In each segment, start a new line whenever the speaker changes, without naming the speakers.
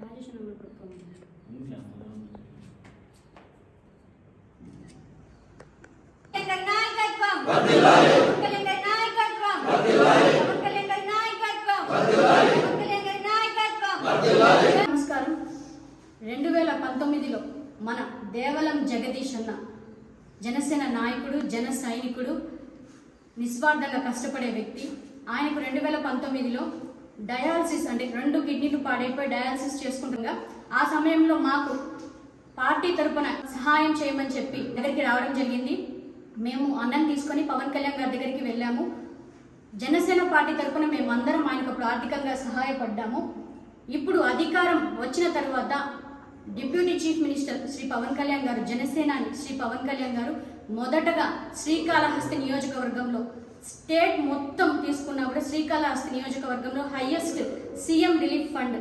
Rajesh number నమస్కారం. రెండు వేల పంతొమ్మిదిలో మన దేవలం జగదీష్ అన్న జనసేన నాయకుడు జన సైనికుడు నిస్వార్థంగా కష్టపడే వ్యక్తి. ఆయనకు రెండు వేల పంతొమ్మిదిలో డయాలసిస్ అంటే రెండు కిడ్నీలు పాడైపోయి డయాలసిస్ చేసుకుంటుండగా ఆ సమయంలో మాకు పార్టీ తరపున సహాయం చేయమని చెప్పి దగ్గరికి రావడం జరిగింది. మేము అన్నం తీసుకొని పవన్ కళ్యాణ్ గారి దగ్గరికి వెళ్ళాము. జనసేన పార్టీ తరపున మేము అందరం ఆయనకు అప్పుడు ఆర్థికంగా సహాయపడ్డాము. ఇప్పుడు అధికారం వచ్చిన తర్వాత deputy chief minister Shri Pawan Kalyan garu జనసేనాని శ్రీ పవన్ కళ్యాణ్ గారు మొదటగా శ్రీకాళహస్తి నియోజకవర్గంలో స్టేట్ మొత్తం తీసుకున్నా కూడా శ్రీకాళహస్తి నియోజకవర్గంలో highest CM relief fund.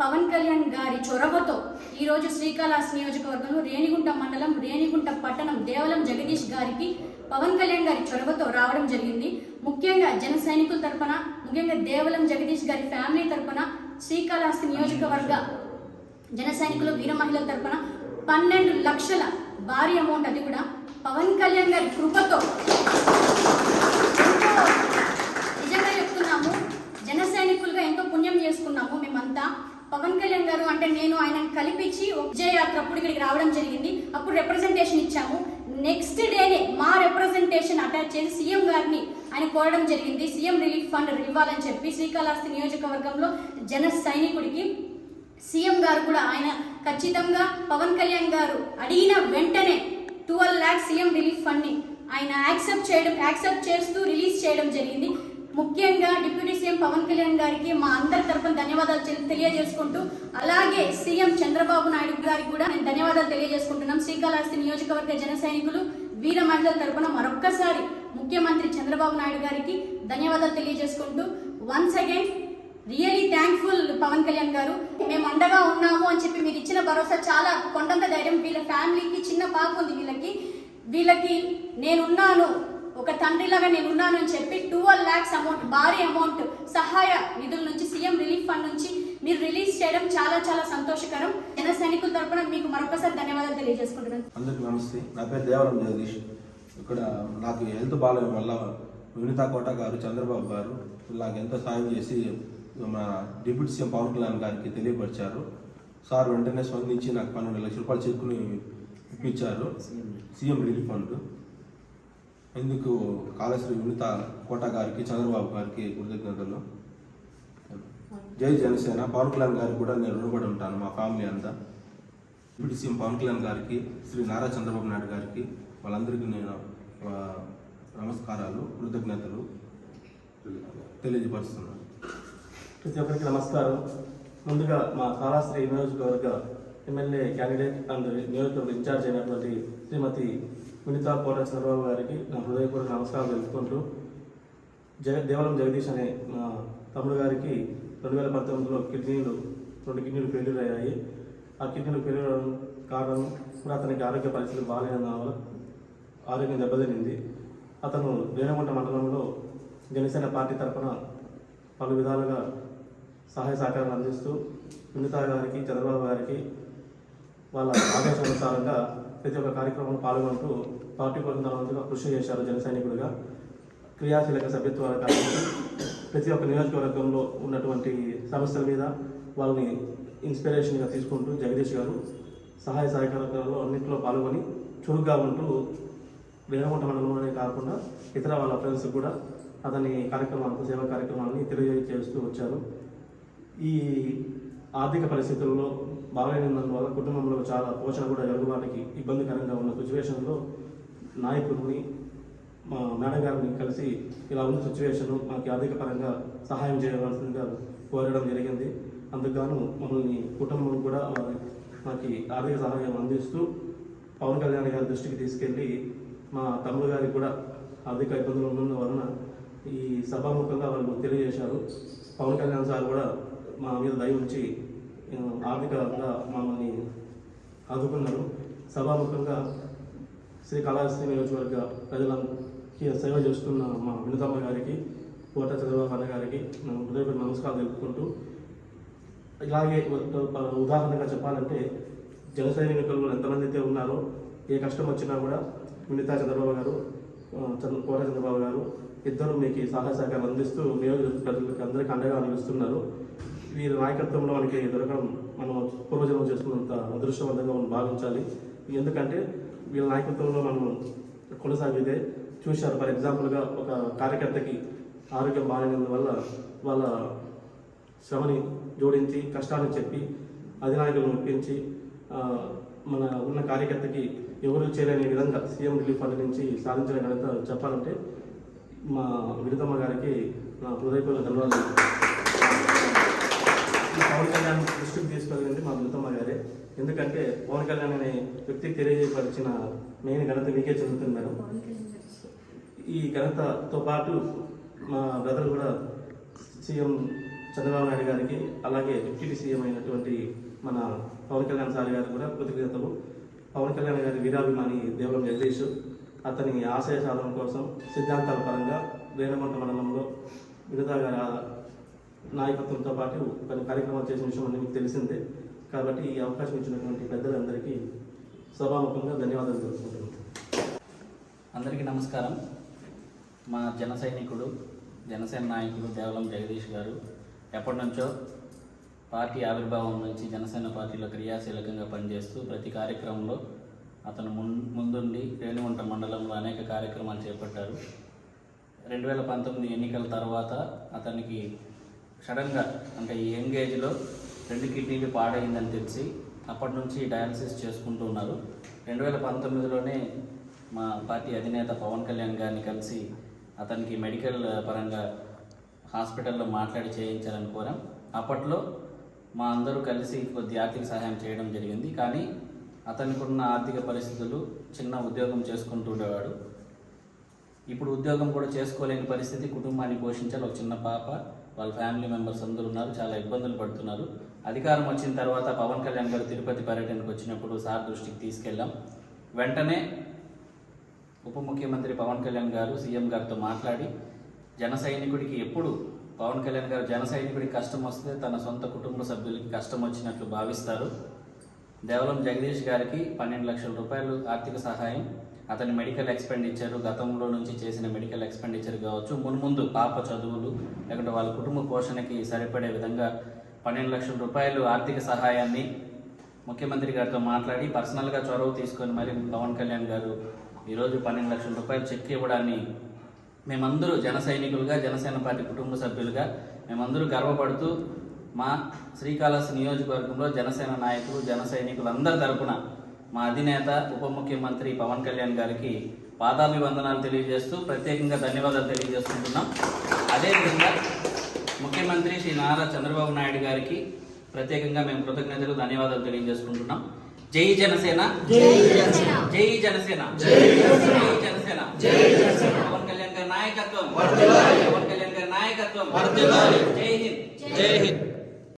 Pawan Kalyan గారి చొరవతో ఈరోజు శ్రీకాళహస్తి నియోజకవర్గంలో రేణిగుంట మండలం రేణిగుంట పట్టణం దేవలం జగదీష్ గారికి పవన్ కళ్యాణ్ గారి చొరవతో రావడం జరిగింది. ముఖ్యంగా జన సైనికుల తరఫున ముఖ్యంగా దేవలం జగదీష్ గారి ఫ్యామిలీ తరఫున శ్రీకాళహస్తి నియోజకవర్గ జన సైనికులు వీర మహిళల తరఫున పన్నెండు లక్షల భారీ అమౌంట్ అది కూడా పవన్ కళ్యాణ్ గారి కృపతో. ఎంతో నిజంగా చెప్తున్నాము. జన సైనికులుగా ఎంతో పుణ్యం చేసుకున్నాము మేమంతా. పవన్ కళ్యాణ్ గారు అంటే నేను ఆయన కల్పించి విజయయాత్ర అప్పుడు ఇక్కడికి రావడం జరిగింది. అప్పుడు రిప్రజెంటేషన్ ఇచ్చాము. నెక్స్ట్ డేనే మా రిప్రజెంటేషన్ అటాచ్ చేసి సీఎం గారిని ఆయన కోరడం జరిగింది. సీఎం రిలీఫ్ ఫండ్ ఇవ్వాలని చెప్పి శ్రీకాళహస్తి నియోజకవర్గంలో జన సైనికుడికి సీఎం గారు కూడా ఆయన ఖచ్చితంగా పవన్ కళ్యాణ్ గారు అడిగిన వెంటనే ట్వెల్వ్ ల్యాక్ సీఎం రిలీఫ్ ఫండ్ని ఆయన యాక్సెప్ట్ చేయడం యాక్సెప్ట్ చేస్తూ రిలీజ్ చేయడం జరిగింది. ముఖ్యంగా డిప్యూటీ సీఎం పవన్ కళ్యాణ్ గారికి మా అందరి తరపున ధన్యవాదాలు తెలియజేసుకుంటూ అలాగే సీఎం చంద్రబాబు నాయుడు గారికి కూడా నేను ధన్యవాదాలు తెలియజేసుకుంటున్నాం. శ్రీకాళహస్తి నియోజకవర్గ జన సైనికులు వీర మహిళల తరపున మరొక్కసారి ముఖ్యమంత్రి చంద్రబాబు నాయుడు గారికి ధన్యవాదాలు తెలియజేసుకుంటూ once again really thankful Pawan Kalyan garu. మేము అండగా అని చెప్పి మీరు ఇచ్చిన భరోసా చాలా కొండంత ధైర్యం. వీళ్ళ ఫ్యామిలీకి చిన్న పాప ఉంది వీళ్ళకి. వీళ్ళకి నేనున్నాను ఒక తండ్రిలాగా నేనున్నాను అని చెప్పి ట్వెల్వ్ ల్యాక్స్ అమౌంట్ భారీ అమౌంట్ సహాయ నిధుల నుంచి సీఎం రిలీఫ్ ఫండ్ నుంచి మీరు రిలీజ్ చేయడం చాలా చాలా సంతోషకరం. జన సైనికుల తరపున మీకు మరొకసారి ధన్యవాదాలు తెలియజేసుకుంటున్నాను.
అందరికీ నమస్తే. నా పేరు దేవరం జగదీష్. ఇక్కడ నాకు హెల్త్ బాగాలేదు. వల్ల వినితా కోట గారు చంద్రబాబు గారు నాకు ఎంతో సాయం చేసి మన డిప్యూటీ సీఎం పవన్ కళ్యాణ్ గారికి తెలియపరిచారు. సార్ వెంటనే స్పందించి నాకు పన్నెండు లక్షల రూపాయలు చెక్కుని ఇప్పించారు. CM relief fund. ఇందుకు కాళశ్రీ వినిత కోట గారికి చంద్రబాబు గారికి కృతజ్ఞతలు. జై జనసేన. పవన్ కళ్యాణ్ గారికి కూడా నేను రుణపడి ఉంటాను మా ఫ్యామిలీ అంతా. డిప్యూటీ సీఎం పవన్ కళ్యాణ్ గారికి శ్రీ నారా చంద్రబాబు నాయుడు గారికి వాళ్ళందరికీ నేను నమస్కారాలు కృతజ్ఞతలు. తెలియజేపరుస్తున్నాను
ప్రతి ఒక్కరికి నమస్కారం. ముందుగా మా కాళాశ్రీ నియోజకవర్గ ఎమ్మెల్యే క్యాండిడేట్ అండ్ నియోజకవర్గ ఇన్ఛార్జ్ అయినటువంటి శ్రీమతి వినితా కోట చంద్రబాబు గారికి నా హృదయపూర్వక నమస్కారం తెలుపుకుంటూ జగ దేవలం జగదీష్ అనే మా తమ్ముడు గారికి రెండు వేల పంతొమ్మిదిలో కిడ్నీలు రెండు కిడ్నీలు ఫెయిల్యూర్ అయ్యాయి. ఆ కిడ్నీలు ఫెయిల్యూర్ అవడం కారణం కూడా అతనికి ఆరోగ్య పరిస్థితి బాగాలేనందు వల్ల ఆరోగ్యం దెబ్బతినింది. అతను రేణగుంట మండలంలో జనసేన పార్టీ తరఫున పలు విధాలుగా సహాయ సహకారం అందిస్తూ వినితా గారికి చంద్రబాబు గారికి వాళ్ళ ఆదేశానుసారంగా ప్రతి ఒక్క కార్యక్రమంలో పాల్గొంటూ పార్టీ కోసం తన కృషి చేశారు జన సైనికుడిగా. క్రియాశీలక సభ్యత్వాల కార్యక్రమం ప్రతి ఒక్క నియోజకవర్గంలో ఉన్నటువంటి సమస్యల మీద వాళ్ళని ఇన్స్పిరేషన్గా తీసుకుంటూ జగదీష్ గారు సహాయ సహకారాలలో అన్నింటిలో పాల్గొని చురుగ్గా ఉంటూ వేరగుంట మండలంలోనే కాకుండా ఇతర వాళ్ళ ఫ్రెండ్స్ కూడా అతని కార్యక్రమాలకు సేవా కార్యక్రమాలని తెలియజేస్తూ వచ్చారు. ఈ ఆర్థిక పరిస్థితుల్లో బాగలేనందువల్ల కుటుంబంలో చాలా పోషణ కూడా జరుగుబాటుకి ఇబ్బందికరంగా ఉన్న సిచ్యువేషన్లో నాయకుడిని మా మేడం గారిని కలిసి ఇలా ఉన్న సిచ్యువేషన్ మాకు ఆర్థిక పరంగా సహాయం చేయవలసిందిగా కోరడం జరిగింది. అందుకుగాను మమ్మల్ని కుటుంబం కూడా వారి మాకు ఆర్థిక సహాయం అందిస్తూ పవన్ కళ్యాణ్ గారి దృష్టికి తీసుకెళ్ళి మా తమ్ముడు గారికి కూడా ఆర్థిక ఇబ్బందులు ఉన్నందు వలన ఈ సభాముఖంగా వాళ్ళు తెలియజేశారు. పవన్ కళ్యాణ్ సార్ కూడా మా మీద దయ ఉంచి ఆర్థికంగా మమ్మల్ని ఆదుకున్నారు. సభాముఖంగా శ్రీ కళాశ్రీ నియోజకవర్గ ప్రజలకి సేవ చేస్తున్న మా వినతమ్మ గారికి కోట చంద్రబాబు అన్న గారికి మేము హృదయపూర్వక నమస్కారాలు తెలుపుకుంటూ ఇలాగే ఉదాహరణగా చెప్పాలంటే జన సైనికులు ఎంతమంది అయితే ఉన్నారో ఏ కష్టం వచ్చినా కూడా వినితా చంద్రబాబు గారు చంద్ర కోట చంద్రబాబు గారు ఇద్దరు మీకు సహాయ సహకారం అందిస్తూ నియోజకవర్గ ప్రజలకు అందరికీ అండగా నిలుస్తున్నారు. వీరి నాయకత్వంలో మనకి దొరకడం మనం పూర్వజన్మ చేసుకున్నంత అదృష్టవంతంగా మనం భావించాలి. ఎందుకంటే వీళ్ళ నాయకత్వంలో మనం కొనసాగితే చూశారు. ఫర్ ఎగ్జాంపుల్గా ఒక కార్యకర్తకి ఆరోగ్యం బాగాలేనందువల్ల వాళ్ళ శ్రమని జోడించి కష్టాన్ని చెప్పి అధినాయకులను ఒప్పించి మన ఉన్న కార్యకర్తకి ఎవరు చేయలేని విధంగా సీఎం రిలీఫ్ ఫండ్ నుంచి సాధించిన ఘనత చెప్పాలంటే మా విడతమ్మ గారికి నా హృదయపూర్వక ధన్యవాదాలు. ఈ పవన్ కళ్యాణ్ దృష్టికి తీసుకెళ్ళింది మా విడతమ్మ గారే. ఎందుకంటే పవన్ కళ్యాణ్ అనే వ్యక్తి తెలియజేయపరిచిన మెయిన్ ఘనత మీకే చెందుతుంది మేడం. ఈ ఘనతతో పాటు మా బ్రదర్ కూడా సీఎం చంద్రబాబు నాయుడు గారికి అలాగే డిప్యూటీ సీఎం అయినటువంటి మన పవన్ కళ్యాణ్ సార్ గారు కూడా కృతజ్ఞతలు. పవన్ కళ్యాణ్ గారి వీరాభిమాని దేవరం జగదీష్ అతని ఆశయ సాధన కోసం సిద్ధాంతాల పరంగా రేణమంట మండలంలో మిగతా గారి నాయకత్వంతో పాటు కొన్ని కార్యక్రమాలు చేసిన విషయం అన్నీ మీకు తెలిసిందే. కాబట్టి ఈ అవకాశం ఇచ్చినటువంటి పెద్దలందరికీ సభాముఖంగా ధన్యవాదాలు తెలుసుకుంటున్నాను
అందరికీ నమస్కారం. మా జన సైనికుడు జనసేన నాయకుడు దేవలం జగదీష్ గారు ఎప్పటి నుంచో పార్టీ ఆవిర్భావం నుంచి జనసేన పార్టీలో క్రియాశీలకంగా పనిచేస్తూ ప్రతి కార్యక్రమంలో అతను ముం ముందుండి రేణుగుంట మండలంలో అనేక కార్యక్రమాలు చేపట్టారు. రెండు వేల పంతొమ్మిది ఎన్నికల తర్వాత అతనికి సడన్గా అంటే ఈ యంగ్ ఏజ్లో రెండు కిడ్నీలు పాడైందని తెలిసి అప్పటి నుంచి డయాలసిస్ చేసుకుంటూ ఉన్నారు. రెండు వేల పంతొమ్మిదిలోనే మా పార్టీ అధినేత పవన్ కళ్యాణ్ గారిని కలిసి అతనికి మెడికల్ పరంగా హాస్పిటల్లో మాట్లాడి చేయించాలని కోరాం. అప్పట్లో మా అందరూ కలిసి కొద్ది ఆర్థిక సహాయం చేయడం జరిగింది. కానీ అతనికి ఉన్న ఆర్థిక పరిస్థితులు చిన్న ఉద్యోగం చేసుకుంటూ ఉండేవాడు. ఇప్పుడు ఉద్యోగం కూడా చేసుకోలేని పరిస్థితి కుటుంబాన్ని పోషించాలి. ఒక చిన్న పాప వాళ్ళ ఫ్యామిలీ మెంబర్స్ అందరూ ఉన్నారు చాలా ఇబ్బందులు పడుతున్నారు. అధికారం వచ్చిన తర్వాత పవన్ కళ్యాణ్ గారు తిరుపతి పర్యటనకు వచ్చినప్పుడు సార్ దృష్టికి తీసుకెళ్ళాం. వెంటనే ఉప ముఖ్యమంత్రి పవన్ కళ్యాణ్ గారు సీఎం గారితో మాట్లాడి జన సైనికుడికి ఎప్పుడు పవన్ కళ్యాణ్ గారు జన సైనికుడికి కష్టం వస్తే తన సొంత కుటుంబ సభ్యులకి కష్టం వచ్చినట్లు భావిస్తారు. దేవలం జగదీష్ గారికి పన్నెండు లక్షల రూపాయలు ఆర్థిక సహాయం అతని మెడికల్ ఎక్స్పెండిచర్ గతంలో నుంచి చేసిన మెడికల్ ఎక్స్పెండిచర్ కావచ్చు మున్ముందు పాప చదువులు లేకుంటే వాళ్ళ కుటుంబ పోషణకి సరిపడే విధంగా పన్నెండు లక్షల రూపాయలు ఆర్థిక సహాయాన్ని ముఖ్యమంత్రి గారితో మాట్లాడి పర్సనల్గా చొరవ తీసుకొని మరి పవన్ కళ్యాణ్ గారు ఈరోజు పన్నెండు లక్షల రూపాయలు చెక్ ఇవ్వడాన్ని మేమందరూ జన సైనికులుగా జనసేన పార్టీ కుటుంబ సభ్యులుగా మేమందరూ గర్వపడుతూ మా శ్రీకాళహస్తి నియోజకవర్గంలో జనసేన నాయకులు జన సైనికులందరి తరపున మా అధినేత ఉప ముఖ్యమంత్రి పవన్ కళ్యాణ్ గారికి పాదాభివందనాలు తెలియజేస్తూ ప్రత్యేకంగా ధన్యవాదాలు తెలియజేసుకుంటున్నాం. అదేవిధంగా ముఖ్యమంత్రి శ్రీ నారా చంద్రబాబు నాయుడు గారికి ప్రత్యేకంగా మేము కృతజ్ఞతలు ధన్యవాదాలు తెలియజేసుకుంటున్నాం. జై జనసేన. జై జనసేన. జై జనసేన. జై జనసేన. పవన్ కళ్యాణ్ గారి నాయకత్వం. పవన్ కళ్యాణ్ గారి నాయకత్వం. జై హింద్.
జై హింద్.